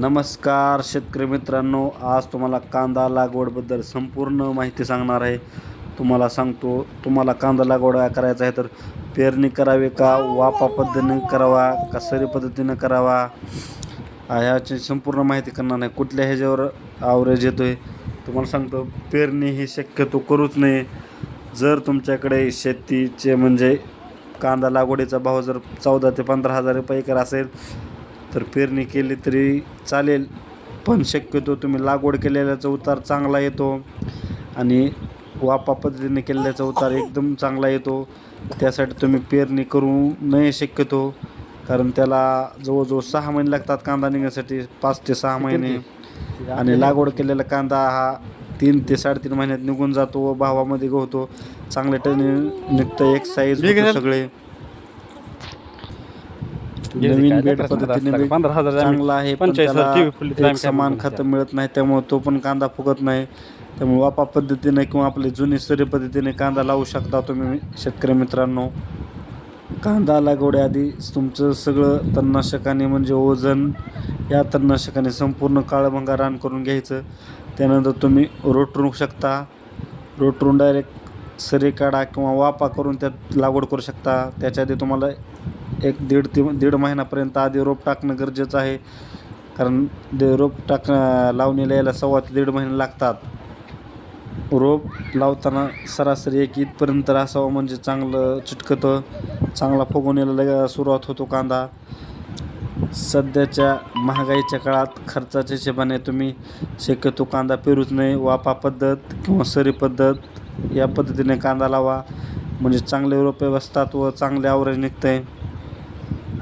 नमस्कार शेतकरी मित्रांनो आज तुम्हाला कांदा लागवडबद्दल संपूर्ण माहिती सांगणार आहे. तुम्हाला सांगतो तुम्हाला कांदा लागवड करायचा आहे तर पेरणी करावी का वापा पद्धतीने करावा का सरी पद्धतीनं करावा? ह्याची संपूर्ण माहिती करणार नाही. कुठल्या ह्याच्यावर आवरेज येतो आहे तुम्हाला सांगतो पेरणी ही शक्यतो करूच नये. जर तुमच्याकडे शेतीचे म्हणजे कांदा लागवडीचा भाव जर चौदा ते पंधरा हजार रुपये एकर असेल तर पेरणी केली तरी चालेल पण शक्यतो तुम्ही लागवड केलेल्याचा उतार चांगला येतो आणि वापा पद्धतीने केलेल्याचा उतार एकदम चांगला येतो. त्यासाठी तुम्ही पेरणी करू नये शक्यतो कारण त्याला जवळजवळ सहा महिने लागतात कांदा निघण्यासाठी पाच ते सहा महिने. आणि लागवड केलेला कांदा हा तीन ते साडेतीन महिन्यात निघून जातो व भावामध्ये गवतो चांगले टनी निघतं एक साईज सगळे. नवीन बेड पद्धतीने बी पंधरा हजार चांगला आहे पण त्याला समान खतं मिळत नाही त्यामुळे तो पण कांदा फुगत नाही. त्यामुळे वापा पद्धतीने किंवा आपली जुनी सरी पद्धतीने कांदा लावू शकता तुम्ही शेतकरी मित्रांनो. कांदा लागवड्याआधी तुमचं सगळं तणनाशकाने म्हणजे ओझन या तणनाशकाने संपूर्ण काळभंगा रान करून घ्यायचं. त्यानंतर तुम्ही रोटरू शकता. रोटरून डायरेक्ट सरी काढा किंवा वापा करून त्यात लागवड करू शकता. त्याच्या आधी तुम्हाला एक दीड ते दीड महिन्यापर्यंत आधी रोप टाकणं गरजेचं आहे. कारण ते रोप टाक लावणीला यायला सव्वा ते दीड महिने लागतात. रोप लावताना सरासरी एक इथपर्यंत असावं म्हणजे चांगलं चिटकतं चांगला फुगवण्याला लग सुरुवात होतो कांदा. सध्याच्या महागाईच्या काळात खर्चाच्या हिशेबाने तुम्ही शक्यतो कांदा पेरूच नाही वापा पद्धत किंवा सरी पद्धत या पद्धतीने कांदा लावा. म्हणजे चांगले रोपे बसतात व चांगले आवरेज निघतं आहे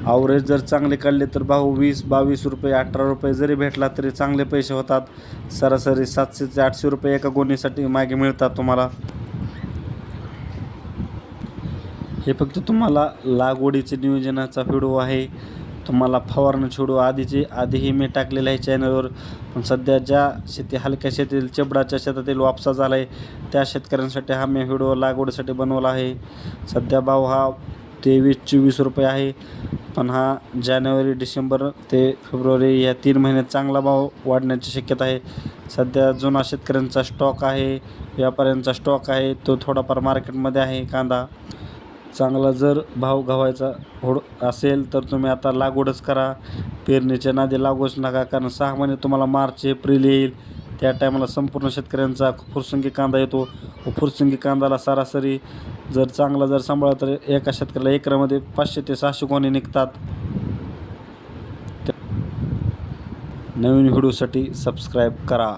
आवरेज जर चांगले काढले तर भाऊ वीस बावीस रुपये अठरा रुपये जरी भेटला तरी चांगले पैसे होतात. सरासरी सातशे ते आठशे रुपये एका गोणीसाठी मागे मिळतात तुम्हाला. हे फक्त तुम्हाला लागवडीचे नियोजनाचा व्हिडिओ आहे. तुम्हाला फवारणं छोडू आधीचे आधीही मी टाकलेलं आहे चॅनलवर. पण सध्या ज्या शेती हलक्या शेतीतील चिबडाच्या शेतातील वापसा झाला आहे त्या शेतकऱ्यांसाठी हा मी व्हिडिओ लागवडीसाठी बनवला आहे. सध्या भाव हा तेवीस चोवीस रुपये आहे. पण हा जानेवारी डिसेंबर ते फेब्रुवारी या तीन महिन्यात चांगला भाव वाढण्याची शक्यता आहे. सध्या जुना शेतकऱ्यांचा स्टॉक आहे व्यापाऱ्यांचा स्टॉक आहे तो थोडाफार मार्केटमध्ये आहे. कांदा चांगला जर भाव घवायचा होड असेल तर तुम्ही आता लागवडच करा. पेरणीच्या नादी लागूच नका कारण सहा महिने तुम्हाला मार्च एप्रिल येईल. त्या टायमाला संपूर्ण शेतकऱ्यांचा फुरसंगी कांदा येतो. व फुरसंगी कांद्याला सरासरी जर चांगला जर सांभाळा तर एका शेतकऱ्याला एकरामध्ये पाचशे ते सहाशे कोणी निघतात. नवीन व्हिडिओसाठी सबस्क्राईब करा.